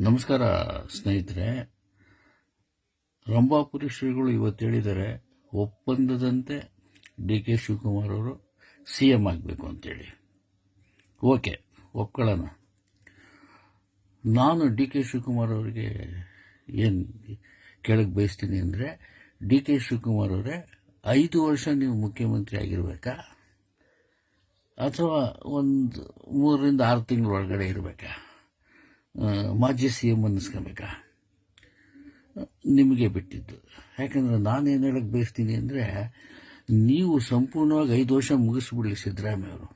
ನಮಸ್ಕಾರ, ಸ್ನೇಹಿತರೆ. ರಂಭಾಪುರಿ ಶ್ರೀಗಳು ಇವತ್ತು ಹೇಳಿದರೆ ಒಪ್ಪಂದದಂತೆ ಡಿ ಕೆ ಶಿವಕುಮಾರ್ ಅವರು ಸಿ ಎಂ ಆಗಬೇಕು ಅಂತೇಳಿ. ಓಕೆ, ಒಪ್ಕೊಳ್ಳೋಣ. ನಾನು ಡಿ ಕೆ ಶಿವಕುಮಾರ್ ಅವರಿಗೆ ಏನು ಕೇಳಕ್ಕೆ ಬಯಸ್ತೀನಿ ಅಂದರೆ, ಡಿ ಕೆ ಶಿವಕುಮಾರ್ ಅವರೇ, ಐದು ವರ್ಷ ನೀವು ಮುಖ್ಯಮಂತ್ರಿ ಆಗಿರಬೇಕಾ? ಅಥವಾ ಒಂದು ಮೂರರಿಂದ ಆರು ತಿಂಗಳ ಒಳಗಡೆ ಇರಬೇಕಾ? ಮಾಜಿ ಸಿ ಎಂ ಅನ್ನಿಸ್ಕೋಬೇಕಾ? ನಿಮಗೆ ಬಿಟ್ಟಿದ್ದು. ಯಾಕಂದ್ರೆ ನಾನೇನು ಹೇಳಕ್ಕೆ ಬಯಸ್ತೀನಿ ಅಂದರೆ, ನೀವು ಸಂಪೂರ್ಣವಾಗಿ ಐದು ವರ್ಷ ಮುಗಿಸ್ಬಿಡಲಿ ಸಿದ್ದರಾಮಯ್ಯ ಅವರು.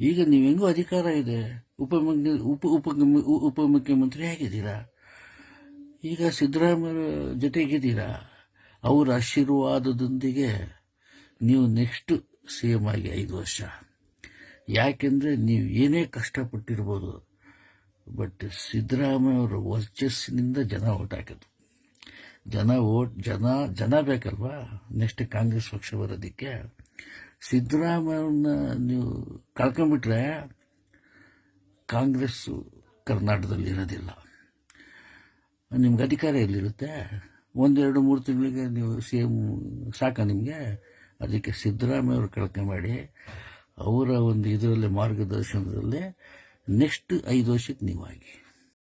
ಈಗ ನೀವು ಹೆಂಗೋ ಅಧಿಕಾರ ಇದೆ. ಉಪಮುಖ್ಯ ಉಪ ಉಪ ಉಪಮುಖ್ಯಮಂತ್ರಿ ಆಗಿದ್ದೀರಾ ಈಗ ಸಿದ್ದರಾಮಯ್ಯ ಜೊತೆಗಿದ್ದೀರಾ? ಅವರ ಆಶೀರ್ವಾದದೊಂದಿಗೆ ನೀವು ನೆಕ್ಸ್ಟ್ ಸಿ ಎಂ ಆಗಿ ಐದು ವರ್ಷ. ಯಾಕೆಂದರೆ ನೀವು ಏನೇ ಕಷ್ಟಪಟ್ಟಿರ್ಬೋದು ಬಟ್ ಸಿದ್ದರಾಮಯ್ಯ ಅವರ ವರ್ಚಸ್ಸಿನಿಂದ ಜನ ಓಟ್ ಹಾಕೋದು. ಜನ ಓಟ್ ಜನ ಜನ ಬೇಕಲ್ವಾ? ನೆಕ್ಸ್ಟ್ ಕಾಂಗ್ರೆಸ್ ಪಕ್ಷ ಬರೋದಕ್ಕೆ. ಸಿದ್ದರಾಮಯ್ಯವ್ರನ್ನ ನೀವು ಕಳ್ಕೊಂಬಿಟ್ರೆ ಕಾಂಗ್ರೆಸ್ಸು ಕರ್ನಾಟಕದಲ್ಲಿ ಇರೋದಿಲ್ಲ. ನಿಮ್ಗೆ ಅಧಿಕಾರ ಎಲ್ಲಿರುತ್ತೆ? ಒಂದೆರಡು ಮೂರು ತಿಂಗಳಿಗೆ ನೀವು ಸಿ ಎಂ ಸಾಕ ನಿಮಗೆ? ಅದಕ್ಕೆ ಸಿದ್ದರಾಮಯ್ಯವ್ರು ಮಾಡಿ ಅವರ ಒಂದು ಇದರಲ್ಲಿ, ಮಾರ್ಗದರ್ಶನದಲ್ಲಿ ನೆಕ್ಸ್ಟ್ ಐದು ವರ್ಷಕ್ಕೆ ನೀವಾಗಿ